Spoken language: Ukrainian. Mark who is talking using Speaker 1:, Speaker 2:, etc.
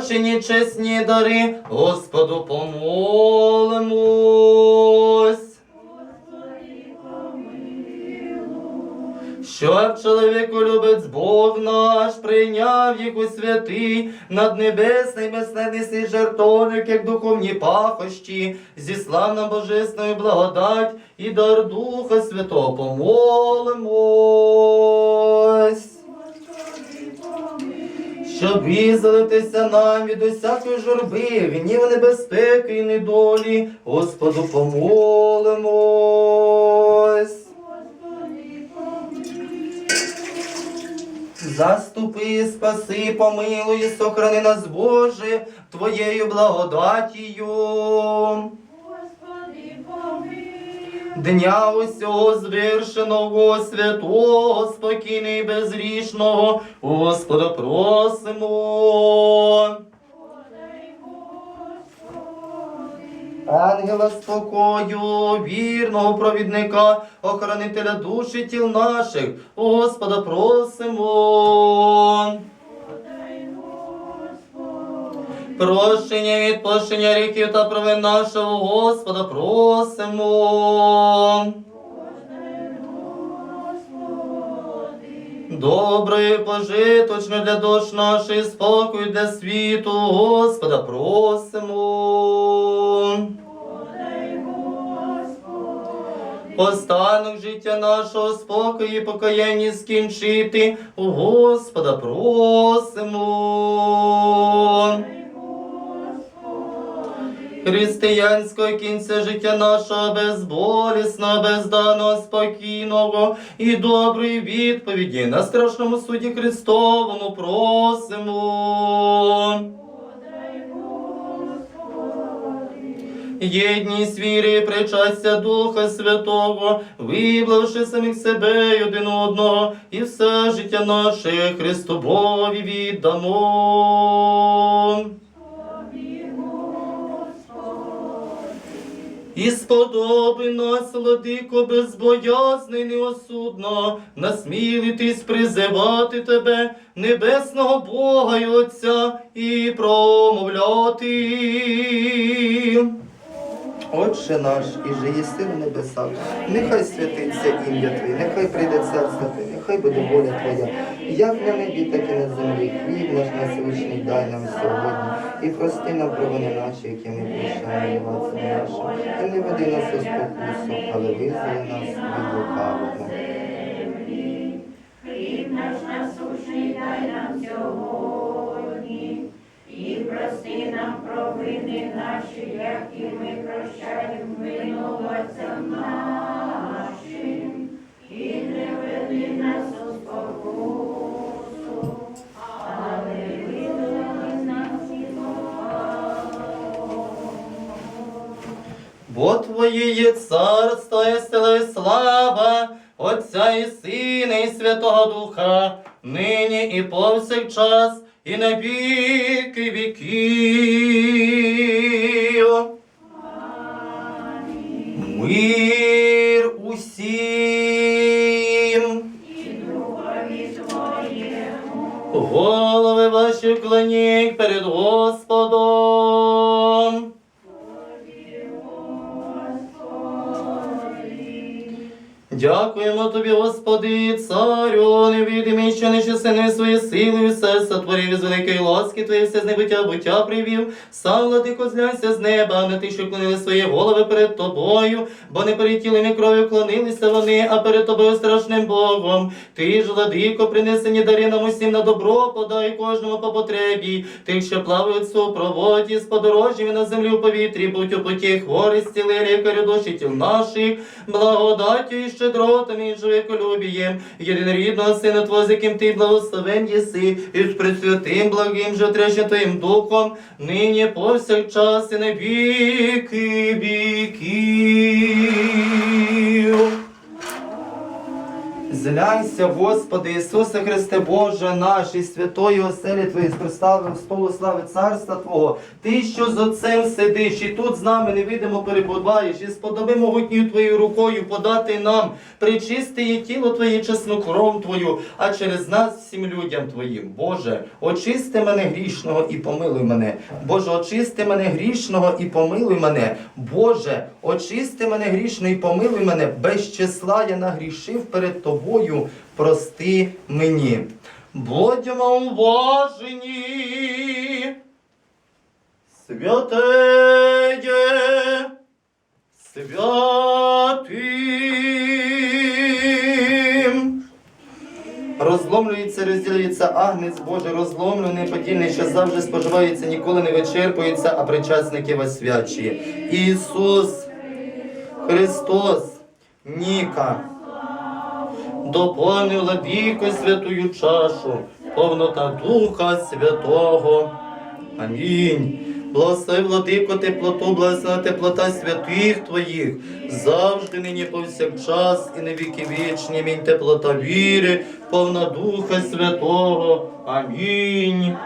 Speaker 1: Чині чесні дари, Господу помолимось. Щоб чоловіку любець Бог наш, прийняв їх у святий, над небесний безсмертний жертовник, як духовні пахощі, зі славна божественною благодать і дар Духа Святого помолимось. Щоб визволитися нам від усякої журби, гнів небезпеки і недолі, Господу помолимось. Заступи, спаси, помилуй, сохрани нас, Боже, Твоєю благодатію. Дня усього звершеного, святого, спокійного і безрішного, Господа просимо. Ангела спокою, вірного провідника, охоронителя душі тіл наших, Господа просимо. Прощення від прощення гріхів та провин нашого Господа просимо. Добре, пожиточне для душ наших, спокою для світу, Господа просимо. Останок життя нашого спокою і покаяння скінчити, у Господа просимо. Християнського кінця життя нашого безболісного, безданого, спокійного і доброї відповіді на страшному суді Христовому просимо. Єдність віри, причастя Духа Святого, виблавши самих себе й один одного, і все життя наше Христу Бові І сподоби нас, владико, безбоязно і неосудно, насмілитись призивати тебе, небесного Бога і Отця, і промовляти. Отче наш, і же єси в небесах, нехай святиться ім'я Твоє, нехай прийде царство Твоє, нехай буде воля Твоя, як на небі, так і на землі. Хліб наш насущний дай нам сьогодні, і прости нам провини наші, які ми прощаємо винуватцям нашим, і не веди нас у спокусу, але визволи нас від лукавого.
Speaker 2: Хліб наш насущний дай нам сьогодні, і прости нам провини наші, як і ми прощаємо винуватцям нашим, і не веди нас у спокусу, але визволи нас від.
Speaker 1: Бо Твоє є царство і сила і слава, Отця і Сина, і Святого Духа, нині і повсякчас, і на віки віків. Мир усім.
Speaker 2: І духові твоєму.
Speaker 1: Голови ваші вклоніть перед Господом. Дякуємо тобі, Господи, царю, невидимий, що нещасини свої сили, все сотворив із великої ласки Твої, все з небуття буття привів. Сам владико зглянься з неба, на ти, що вклонили свої голови перед тобою, бо не перед тілом і кров'ю вклонилися вони, а перед тобою страшним Богом. Ти ж, владико, принесені дари нам усім на добро, подай кожному по потребі, тих, що плавають в супроводі, з подорожніми на землі у повітрі, будь у путі хворі, зціли лікарю душі тіл наших, благодаттю і щедротом і чоловіколюбієм, єдинорідного сина Твого, з яким ти благословен єси, і з пресвятим благим же трещим Твоїм духом, нині повсякчас і на віки віків. Зглянься, Господи, Ісусе Христе Боже наш, і святої оселі Твої, з представив столу слави Царства Твого, Ти, що з Отцем сидиш, і тут з нами невидимо перебуваєш, і сподоби могутньою Твоєю рукою подати нам причистиє тіло Твоє, чесну кров Твою, а через нас всім людям Твоїм. Боже, очисти мене грішного і помилуй мене. Боже, очисти мене грішного і помилуй мене. Боже, очисти мене грішного і помилуй мене. Без числа я нагрішив перед Тобою, прости мені. Будьмо уважені, святеє, святим. Розломлюється, розділюється агнець Божий, розломлений, подільний, що завжди споживається, ніколи не вичерпується, а причасники освячує. Ісус Христос, Ніка, доповни віку святую чашу, повнота Духа Святого. Амінь. Благослови, владико, теплоту, благословена теплота святих Твоїх, завжди нині повсякчас і на віки вічні. Мінь Теплота віри, повна Духа Святого. Амінь.